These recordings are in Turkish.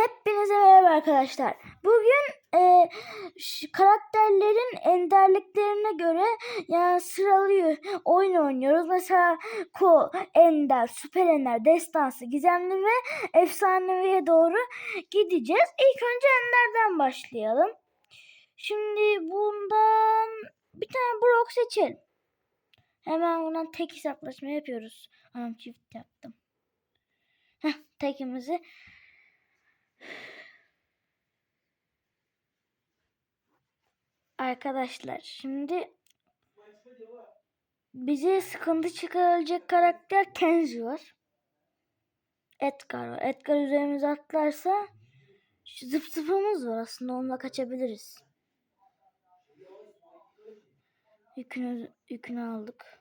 Hepinize merhaba arkadaşlar. Bugün e, karakterlerin enderliklerine göre yani sıralıyor oyun oynuyoruz. Mesela Ko, Ender, Süper Ender, Destansı, Gizemli ve Efsaneviye doğru gideceğiz. İlk önce Ender'den başlayalım. Şimdi bundan bir tane Brock seçelim. Hemen bundan tek hesaplaşma yapıyoruz. Anam çift yaptım. Heh, tekimizi Arkadaşlar şimdi bize sıkıntı çıkaracak karakter Kenji var. Edgar var. Edgar üzerimize atlarsa zıp zıpımız var aslında onunla kaçabiliriz. Yükünü, yükünü aldık.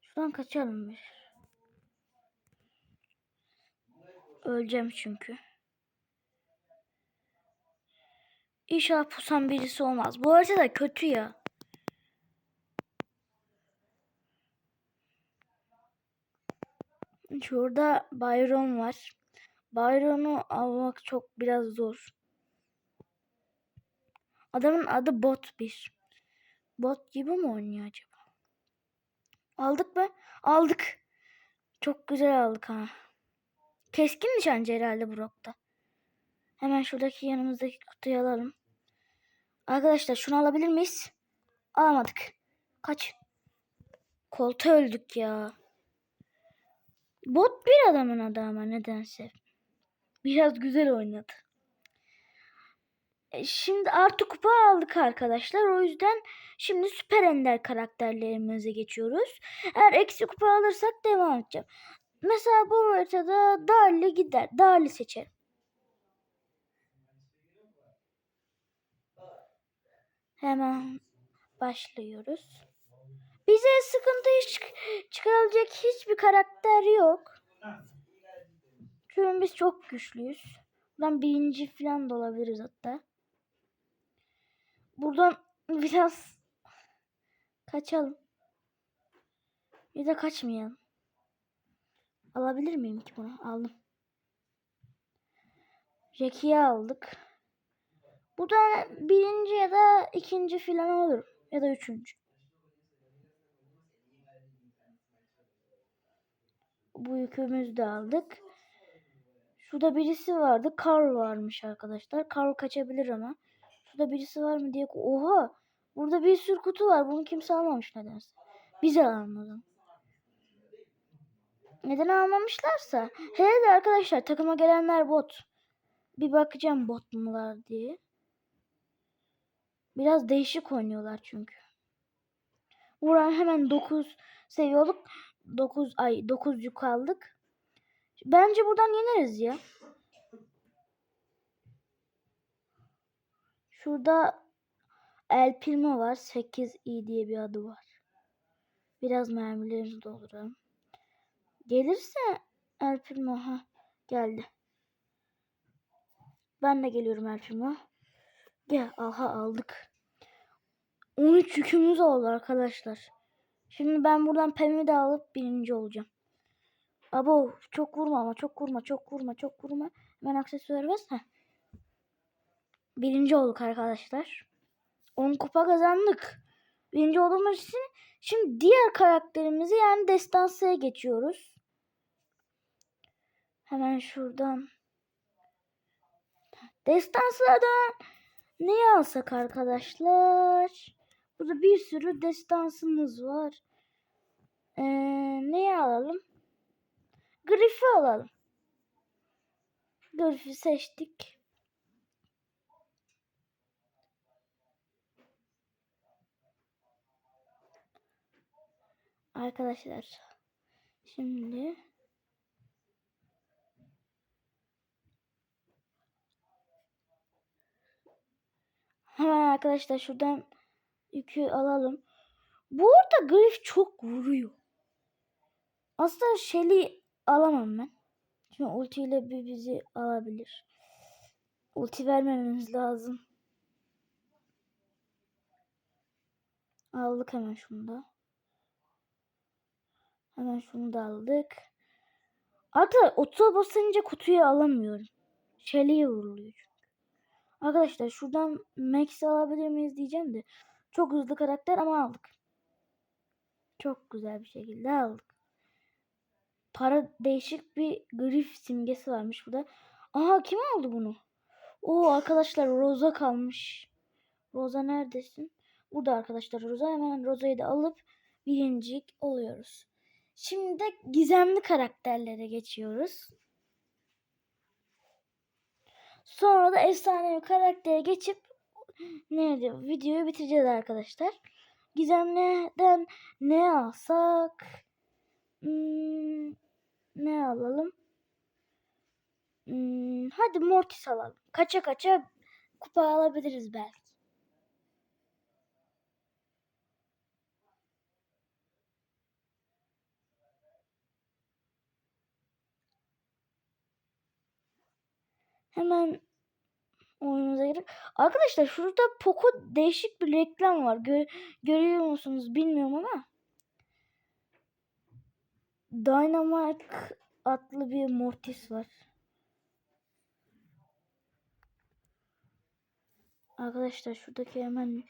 Şuradan kaçalım bir. Öleceğim çünkü. İnşallah pusan birisi olmaz. Bu arada da kötü ya. Şurada Byron var. Byron'u almak çok biraz zor. Adamın adı Bot 1. Bot gibi mi oynuyor acaba? Aldık mı? Aldık. Çok güzel aldık ha. Keskin nişancı herhalde Brock'ta. Hemen şuradaki yanımızdaki kutuyu alalım. Arkadaşlar şunu alabilir miyiz? Alamadık. Kaç. Kolta öldük ya. Bot bir adamın adı ama nedense. Biraz güzel oynadı. E, Şimdi artı kupa aldık arkadaşlar. O yüzden şimdi süper ender karakterlerimize geçiyoruz. Eğer eksi kupa alırsak devam edeceğim. Mesela bu haritada Darli gider. Darli seçelim. Hemen başlıyoruz. Bize sıkıntı hiç çıkarılacak hiçbir karakter yok. Çünkü biz çok güçlüyüz. Buradan birinci falan da olabiliriz hatta. Buradan biraz kaçalım. Ya da kaçmayalım. Alabilir miyim ki bunu? Aldım. Jackie'yi aldık. Bu da birinci ya da ikinci falan olur. Ya da üçüncü. Bu yükümüzü de aldık. Şurada birisi vardı. Carl varmış arkadaşlar. Carl kaçabilir ama. Şurada birisi var mı diye. Oha! Burada bir sürü kutu var. Bunu kimse almamış nedense. Biz zaman. Neden almamışlarsa? Hele arkadaşlar takıma gelenler bot. Bir bakacağım bot mular diye. Biraz değişik oynuyorlar çünkü. Buradan hemen 9 seviye olup 9 ay 9 yük aldık. Bence buradan yeneriz ya. Şurada El Primo var. 8 i diye bir adı var. Biraz mermilerimizi dolduralım. Gelirse El Primo ha geldi. Ben de geliyorum El Primo. Gel aha aldık. 13 yükümüz oldu arkadaşlar. Şimdi ben buradan pemi de alıp birinci olacağım. Abo çok vurma ama çok vurma çok vurma çok vurma. Hemen aksesuar. Heh. Birinci olduk arkadaşlar. 10 kupa kazandık. Birinci olduğumuz için şimdi diğer karakterimizi yani destansıya geçiyoruz. Hemen şuradan. Destanslardan ne alsak arkadaşlar? Burada bir sürü destansımız var. Ee, neyi alalım? Griff'i alalım. Griff'i seçtik. Arkadaşlar şimdi hemen arkadaşlar şuradan yükü alalım. Bu arada Griff çok vuruyor. Aslında Shelly alamam ben. Çünkü ultiyle bir bizi alabilir. Ulti vermememiz lazım. Aldık hemen şunu da. Hemen şunu da aldık. Artık 30'a basınca kutuyu alamıyorum. Çeliğe vuruluyor. Arkadaşlar şuradan Max alabilir miyiz diyeceğim de. Çok hızlı karakter ama aldık. Çok güzel bir şekilde aldık. Para değişik bir grif simgesi varmış burada. Aha kim aldı bunu? Oo arkadaşlar Rosa kalmış. Rosa neredesin? Burada arkadaşlar Rosa. Hemen Rosa'yı da alıp birincik oluyoruz. Şimdi de gizemli karakterlere geçiyoruz. Sonra da efsanevi karaktere geçip neydi videoyu bitireceğiz arkadaşlar. Gizemliden ne alsak? Hmm, ne alalım? Hmm, hadi Mortis alalım. Kaça kaça kupa alabiliriz belki. Hemen oyunumuza girip arkadaşlar şurada Poco değişik bir reklam var. Gö- görüyor musunuz bilmiyorum ama Dynamite adlı bir Mortis var. Arkadaşlar şuradaki hemen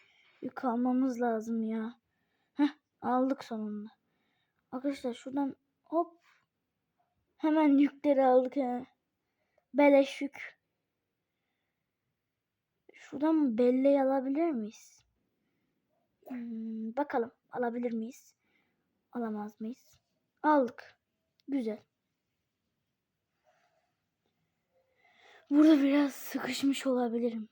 yük almamız lazım ya. Heh aldık sonunda. Arkadaşlar şuradan hop hemen yükleri aldık he. Beleş yük. Şuradan belleği alabilir miyiz? Hmm, bakalım alabilir miyiz? Alamaz mıyız? Aldık. Güzel. Burada biraz sıkışmış olabilirim.